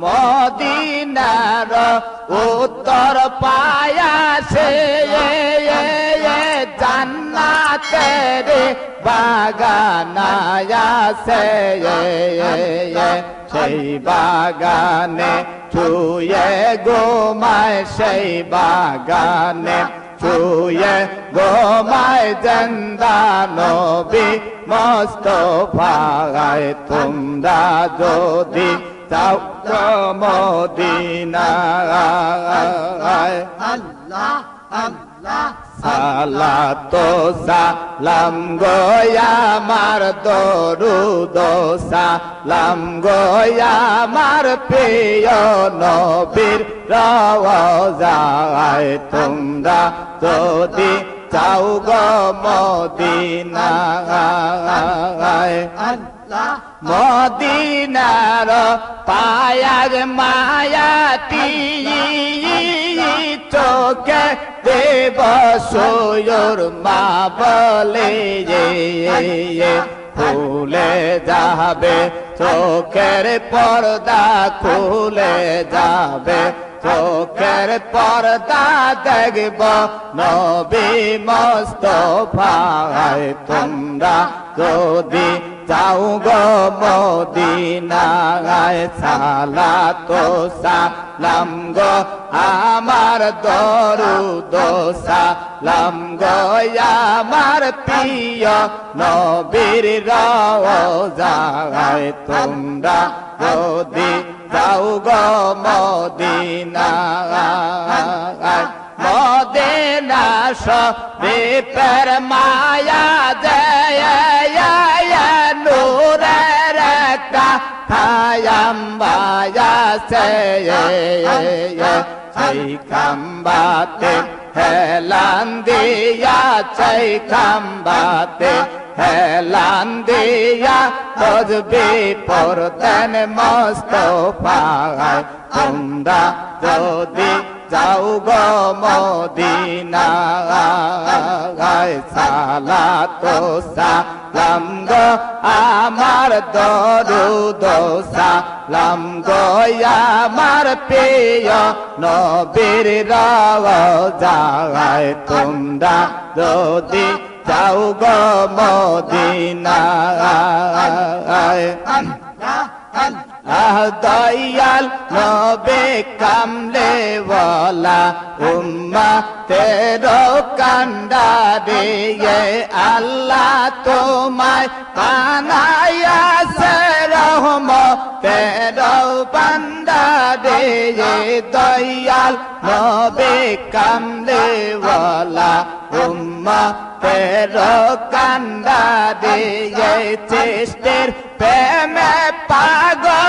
মদিনার উত্তর পায়াসে জান্নাতের বাগানায়াসে সেই বাগানে ছুয়ে গোমায় সেই বাগানে ছুয়ে গোমায় জন্দা নবী মস্তফায় তোমরা যদি চাও মদিনায় সালাতো সালাম গোয়ামার দরুদ সালাম গোয়ামার প্রিয় নবীর রওজায় তোমরা যদি চাও গো মদিনায় মদিনার পায়ার মায়াটি চোখে দেব সোয়র মা বলে খুলে যাবে, চোখের পর্দা খুলে যাবে, চোখের পর্দা দেখব নবী মস্তফায়। তোমরা যদি যাও গো মদিনায় সালা তো সালাম গো আমার দরুদ সালাম গো আমার প্রিয় নবীর রওজায় তোমরা যদি যাও গো মদিনায়, মদিনা শরীফের মায়া জয়। কায়াম বায়া সে সেই কাম্বাতে হেলান দিয়া সেই কাম্বাতে যাও গো মদিনায় সালা তো সালাম গো আমার দরুদ সালাম গো আমার প্রিয় নবীর রওজায় তোমরা যদি যাও গো মদিনায় দয়াল নবে কামলে বলা উম্মা তেরো কান্ডারে আল্লাহ তোমায় পানায়া রহম তেরো বান্দারে দয়াল নবে কামলে বলা উম্মা তেরো কান্ডারে চেষ্টের প্রেমে পাগল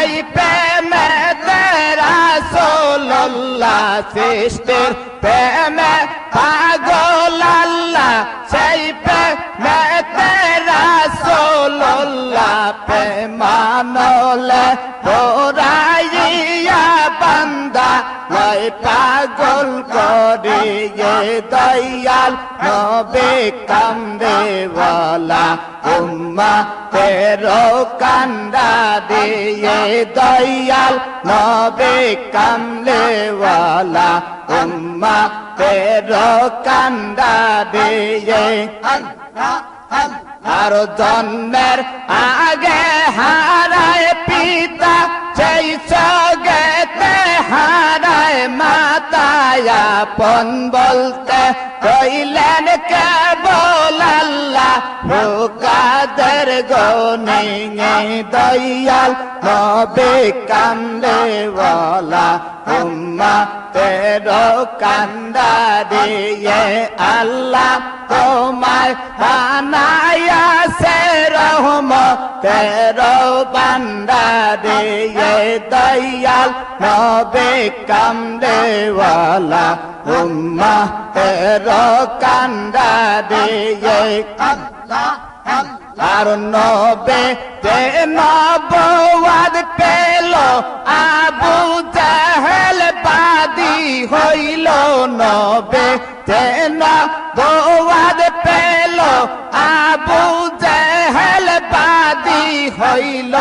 সেই প্রেমে তেরা সোল্লাহ সৃষ্টির প্রেমে পাগল আল্লাহ সেই প্রেমে তেরা সোল্লাহ প্রেমানলে ওরাইয়া লয় পাগল করিয়ে দয়াল, নবে কান্দে বলা উম্মা তেরো কান্দা দিয়ে দয়াল, নবে বলা উম্মা তেরো কান্দা দিয়ে আর জন্মের আগে হারায় পিতা সেই মাতায়া পন বলতে কইলেন কেবল আল্লাহ? কাদের গনে দয়াল। নবে কান্দে বলা উম্মা তেরো কান্দা দিয়ে আল্লাহ তোমায় বানায়া সে রহম তেরো বান্দা দিয়ে দয়াল। নবে কান্দে উম্মা তেরো কান্দা দিয়ে আর নবে তে নবাদ পেল, আবু জাহেল বাদি হইল। নবে তে নবাদ পেল, আবু জাহেল বাদি হইল।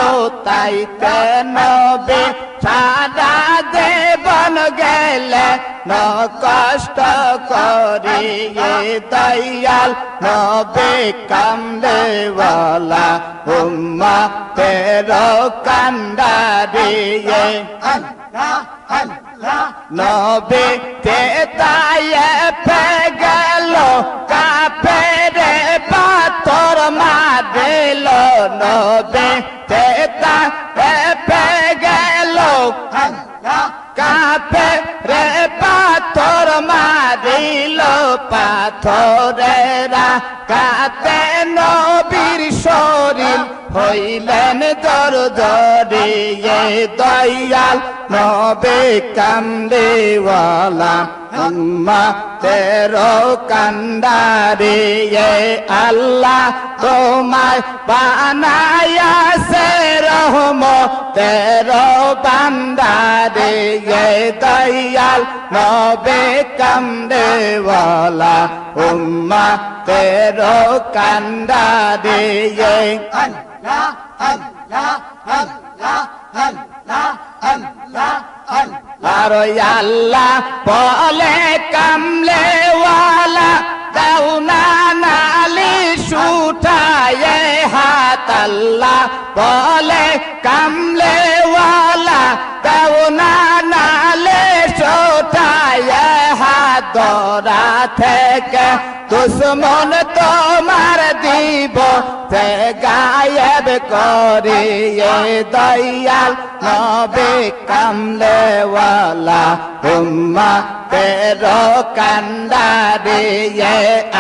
তাই তে নবে সারা দেবন গেলে ন কষ্ট করি দয়াল নবে কামলেওয়ালা উম্মা তেরো কান্ডারে নবে তে তায়ে পে গেল কাপেরে পাথর মারিল। নবে তে তায়ে পে গেল কাপে রে পাথর মারিল পাথরেরা। কাতে নবীর শরীর হইলেন দর দরিয়ে দয়াল। নবে উম্মা তেরো কান্দারে আল্লাহ তোমায় বানায়া সে রহম। তেরো বান্দারে দয়াল নবে কান্দেওয়ালা উম্মা, তেরো কান্দারে আর আল্লাহ। বলে কামলেওয়ালা দাউনা নালি সুঠায়ে হাত আল্লাহ বলে কামলেওয়ালা দাউনা নালে সুঠায়ে হাত দরা থেকে। দুশ্মন তোমার দিব, তে গায়েব করে দয়াল নবে কামলেওয়ালা উম্মা তেরো কান্দারে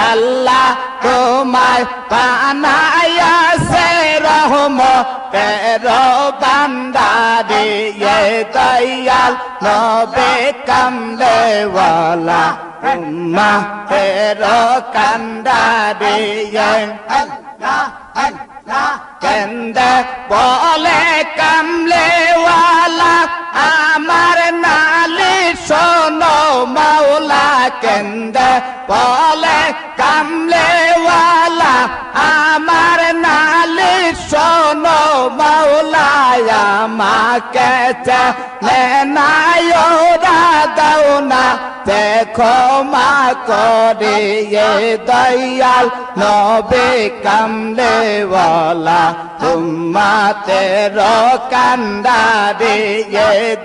আল্লাহ তোমায় পানায়া সে রহম তেরো বান্দারে দয়াল নবে কামলেওয়ালা উম্মা তেরো কান্দারে কেন্দে বলে কামলেওয়ালা আমার নালি শোনো মাওলা কেন্দে বলে কামলেওয়ালা আমার নালি শোনো মাওলা আমাকে নেনায়োরা দাও না দেখো মা করে দয়াল নবে কামলেওয়ালা উম্মা তেরো কান্দারে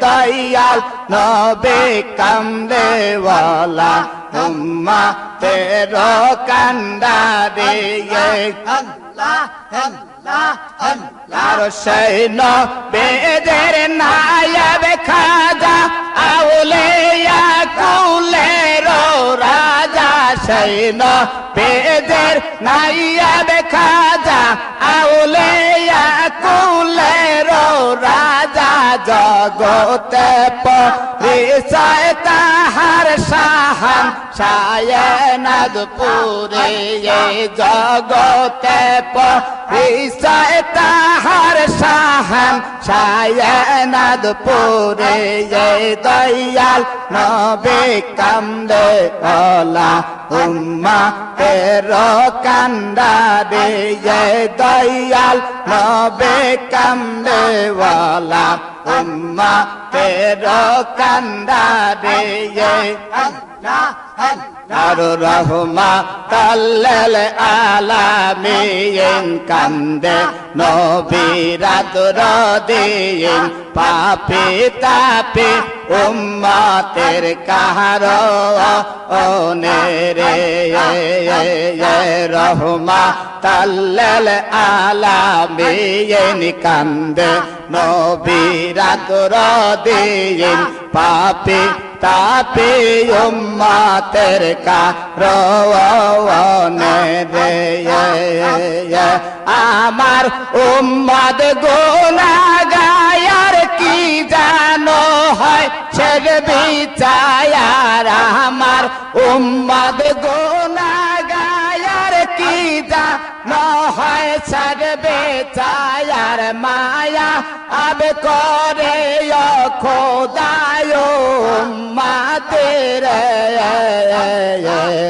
দয়াল নবে কামলেওয়ালা উম্মা তেরো কান্দারে আর সৈন বেদের নায়ব খাজা আউলিয়া কুলের রাজা সৈন বেদের নায়ব খাজা আউলিয়া কুলের রাজা। জগতে পরিচয় তাহার সাহান সায়নাদ জগতে পরিচয় তাহার সাহান সায়নাদ দয়াল নবে কান্দে ওলা উম্মা তেরো কান্দা রে দয়াল নবে কান্দে ওলা উম্মা তেরো কান্দা রে আর রহমা তাল্লাল আলামিন কান্দে নবীরাত রদিন পাপি তাপি উম্মাতের কাহার ওনে রে রহমা তাল্লাল আলামিন কান্দে নবীরাত রদিন পাপি তাপে উম্মাতের কারণে রে আমার উম্মাদ গোনা গায়ার কি জানো হয় ছেড় বিচায়ার। আমার উম্মাদ গোনা গায়ার কি জানো হয় ছেড় বিচায়ার মায়া আবে করে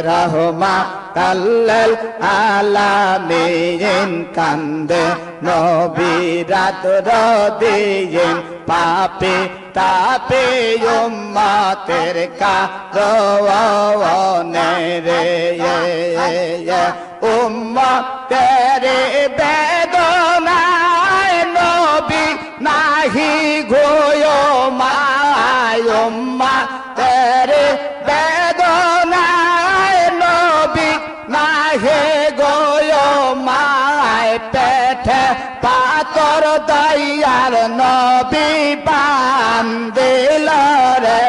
রহমা কাল্লাল আলামিন কান্দে নবী রাত রদিন পাপে তাপে উম্মাতের কারওয়ানে রে উম্মা তেরে নবী বান্দিল রে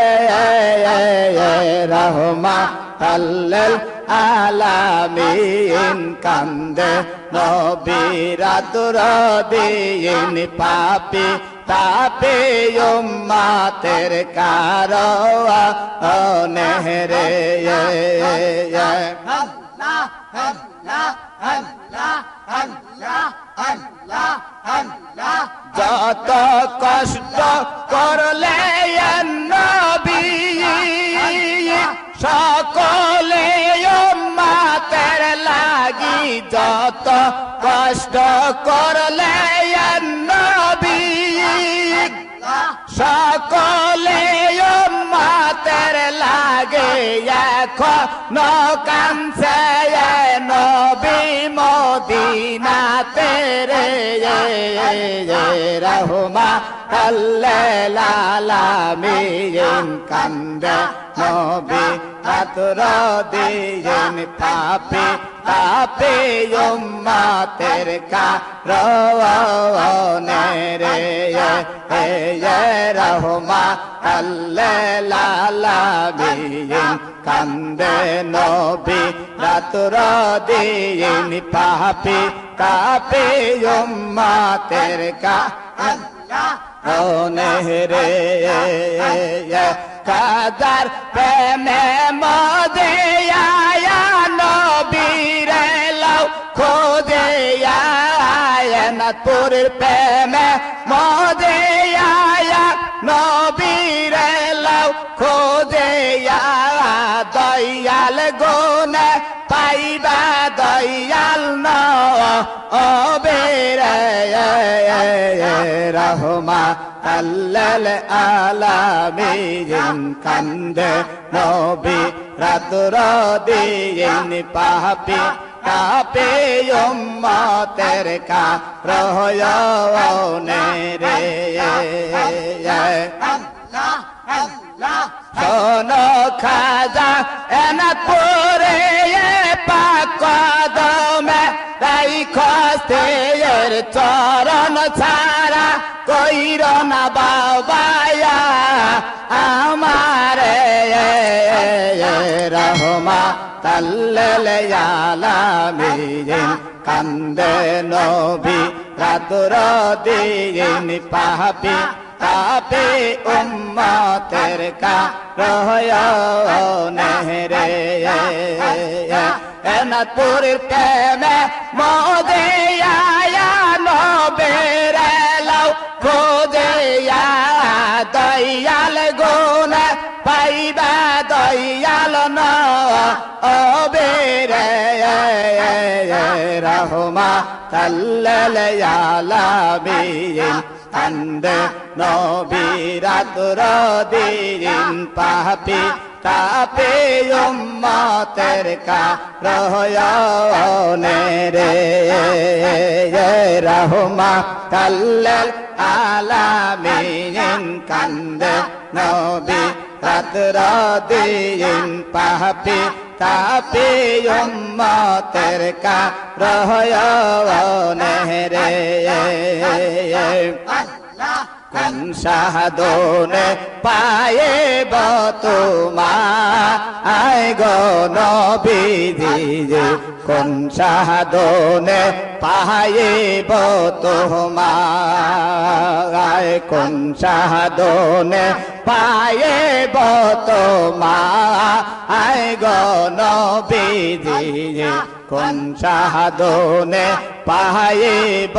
রহমা আল্লাল আলামিন কান্দে নবী রাতুর দিন পাপি তাপে উম্মাতের কারওয়া নেহরে যত কষ্ট করলে নবী, সকলে মাতের লাগি যত কষ্ট করলে নবী, সকলে মাতের লাগে এখন নবী মদিনা। তেরে রহমা আল্লালামিন কান্দে নবী আতর দিন পাপে তাপে উম্মাতের কারওয়ানে রে এ রহমা আল্লালামিন কান্দে নবী রাতুর দিন পাপে তাপে উম্মাতের কারওয়ানে রে কাদার প্রেমে মদে আয়া নবীরে লাও খোদে আয়নাথপুরের প্রেমে মদে আয়া নবীরে লাও খোদে পাইবা দয়াল ন অবেরে রহমা আল্লাল আলামিন কান্দে নবী রাতুর দিন পাপি তাপে উম্মতের কা রহয়নে রে শোনো খাজা এনাত পরে খস্তের চরণ ছাড়া কইর না বাবায়া আমার রহমা তাল্লালামিন কান্দে নবী রাতুর দিন পাপি তাপে উম্মতের কা রহয়নে এনাথপুরের প্রেমে মোদে দয়াল গুণ পাইবা দয়াল ন, অবেরে রহমা তাল্লালামিন কান্দে নবীরাতুর দিন পাপি তাপে উম্মতের কা রহয়নে রে রহমা কাল্লাল আলামিন কান্দে নবী রাতুর দিন পাপি তাপে উম্মতের সাধনে পায়ে বতুমা আয় গো নবীজি কোন সাধনে পায়ে বতুমা আয় কোন সাধনে পায়ে বতুমা আয় গো নবীজি কোন সাধনে পাইব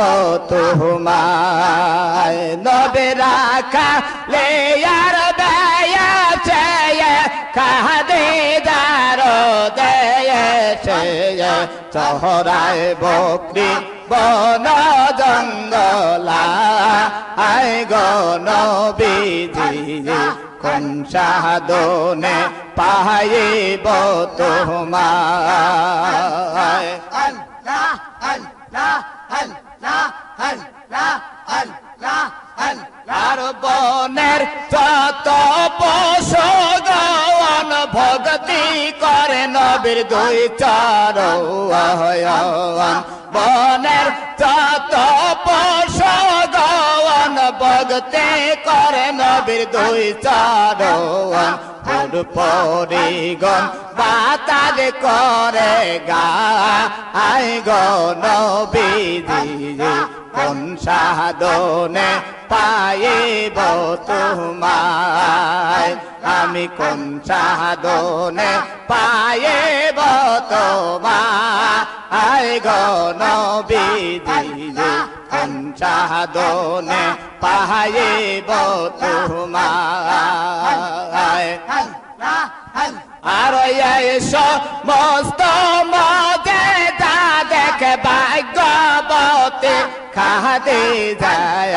তোমায় নবে রাখা লে আর দয়া চেয়ে, কাহাদে যার দেশে চহরায় বকরি বন জঙ্গলা আই গন বিজি কোন সাধনে পাইব তোমায় আল্লাহ আল্লাহ আল্লাহ আল্লাহ আল্লাহ আর বনের যত পশগণ ভক্তি করে নবীর দুই চরণ বনের যত পশগণ ভক্তি করে নবীর দুই চরণ ফুল পরিগণ বাতাল করে গা। আই গণ বিধি কোন সাধনে পাইব তোমায়। আমি কোন সাধনে পাইব তোমায়। গণ বিধি কোন সাধনে পাইব তোমায়। আর এসো মস্ত মজে যা দেখে ভাগ্যবতী। খাদে যায়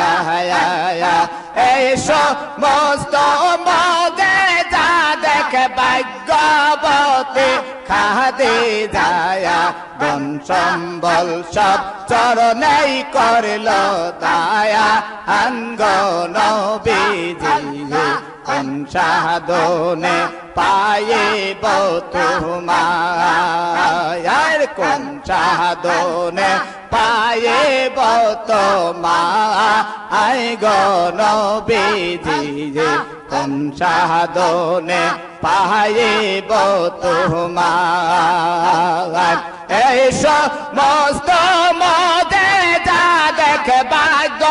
এসো মস্ত মজে যা দেখে ভাগ্যবতী খাদে যায় বন সম্বল সব চরণেই করল দায়া আঙ্গন বিজি কোন সাধনে পাইব তোমার কোন সাধনে পাইব তোমার আই গণ বিধি কোন সাধনে পাইব মা এই মস্ত মদে যা দেখ ভাগ্য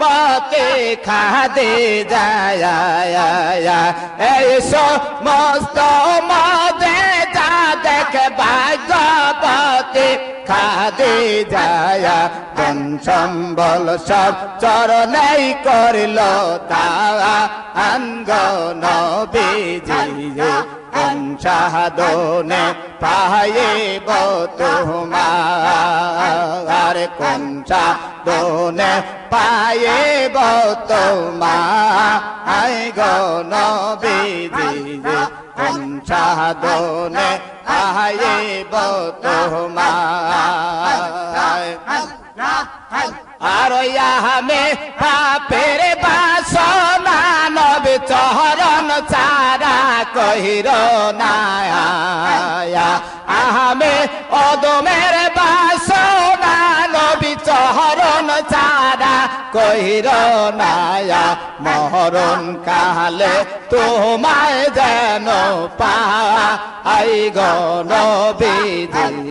পতি খাদে যায়। এই মস্ত মদে যা দেখ পতি খাদে যায় কোন সম্বল সব চরণেই করিল তা আঙ্গন বিজি কোন সাধনে পাইব তোমার। সাধনে পাইব তোমার। গণ কোন সাধনে পাইব তোমার আর ইয়ামে পাপের বাসনা নবে চহরণ চারা কহির না আহামে অদমের কহির নায়া মহরণ কালে তোমায় যেন পা আই গণ বিধি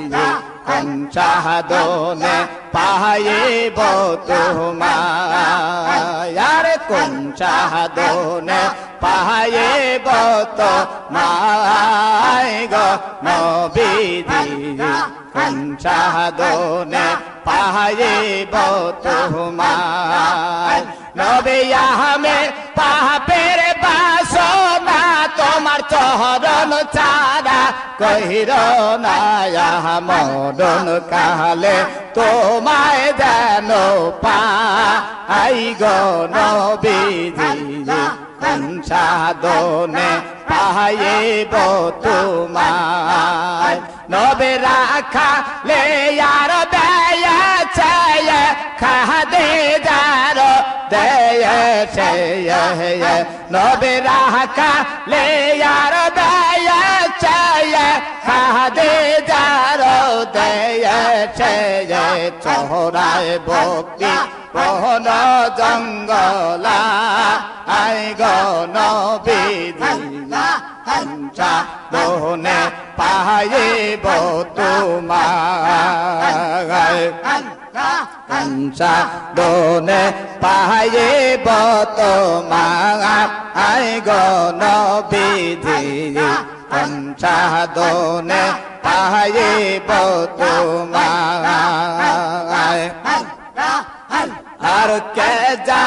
কোন সাধনে পাইব তোমার কোন সাধনে পাইব তোমায় গো নবীজি পাইব তোমার নবী আহমে পাপের বাসনা, তোমার চহরণ চারা কহির না মদন কালে, তোমায় যেন পা আই গণ বিজি কোন সাধনে পাইব তোমায় নবে রাখা লে আর চায় খাদে যার, দেয় সে নবে রাখা লে আর বেয়া চায় খাদে যার, দেয় সে চহরায় ভক্তি বহন জঙ্গলা, আই গণ বিধি হংসা দোহনে পাইব তোমার হংসা দোনে পাইব তোমার আই গণ বিধি হংসা দোনে পাইব তোমার আর কে যা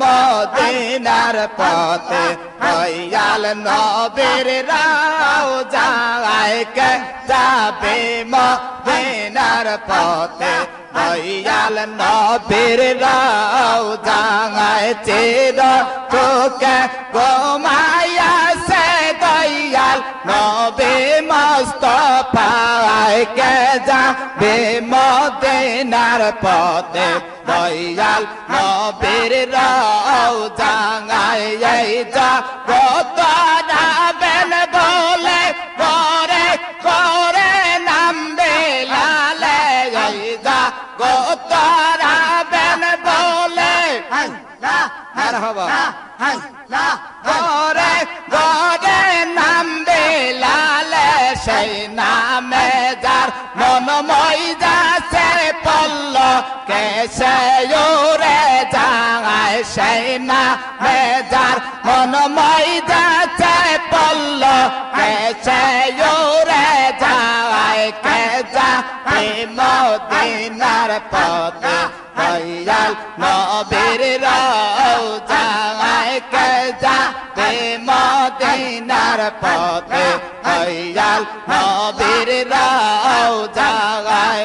মদিনার পথে দয়াল নবীর রাও যায় কে যাবে মদিনার পথে দয়াল নবীর রাও যায় চির তোকে গোমায়া সে দয়াল নবে মস্ত পায় কে যাবে মদিনার পথে। দয়াল নবীর রাও জাঙায় যা মারহাবা। গরে গরে নামবে লালে সেই নামে যার মন পল্ল কেসে ওরে যাঙায় সেই নামে যার মন পল্ল কেসে ওরে যাওয়ায় কে যা মদিনার পথে দয়াল নবীর পথে দয়াল নবীর রাও যাওয়ায়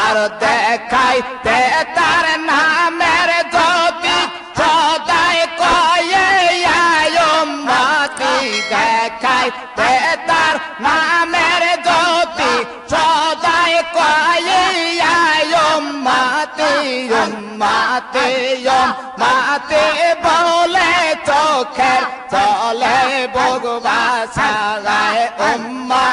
আর দেখাইতে তার নামের জ্যোতি সদাই কয়ে মাতি, দেখাইতে তার নামের জ্যোতি সদাই কয়ে মাতে মাতে সাগায় উম্মা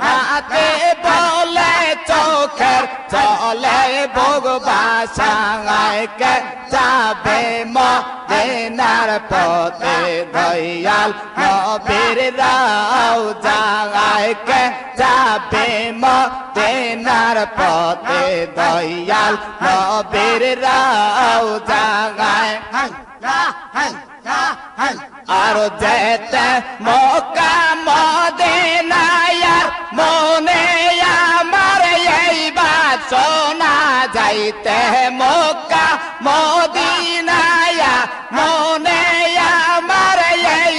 মাতে বলে, চোখের চলে ভগবা সাগায় কে যাবে মদিনার পথে? দয়াল নবীর রাও জাগায় কে যাবে মদিনার পথে? দয়াল নবীর রাও জাগায় আর যেতে মক্কা মদিনায়ার মনে আমার এই শোনা যাইতে মক্কা মদিনায়া মনে আমার এই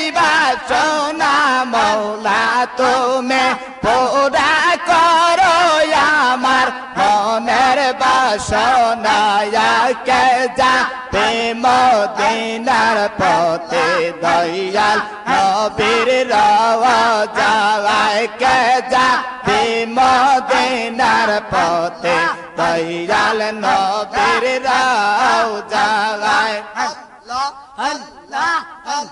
শোনা, মৌলা, তুমি বাসনায়া কে যা মদিনার পথে দয়াল নবীর রাওয়া যাওয়ায় কে যা মদিনার পথে দয়াল নবীর রাও যাওয়ায় Allah, Allah, Allah.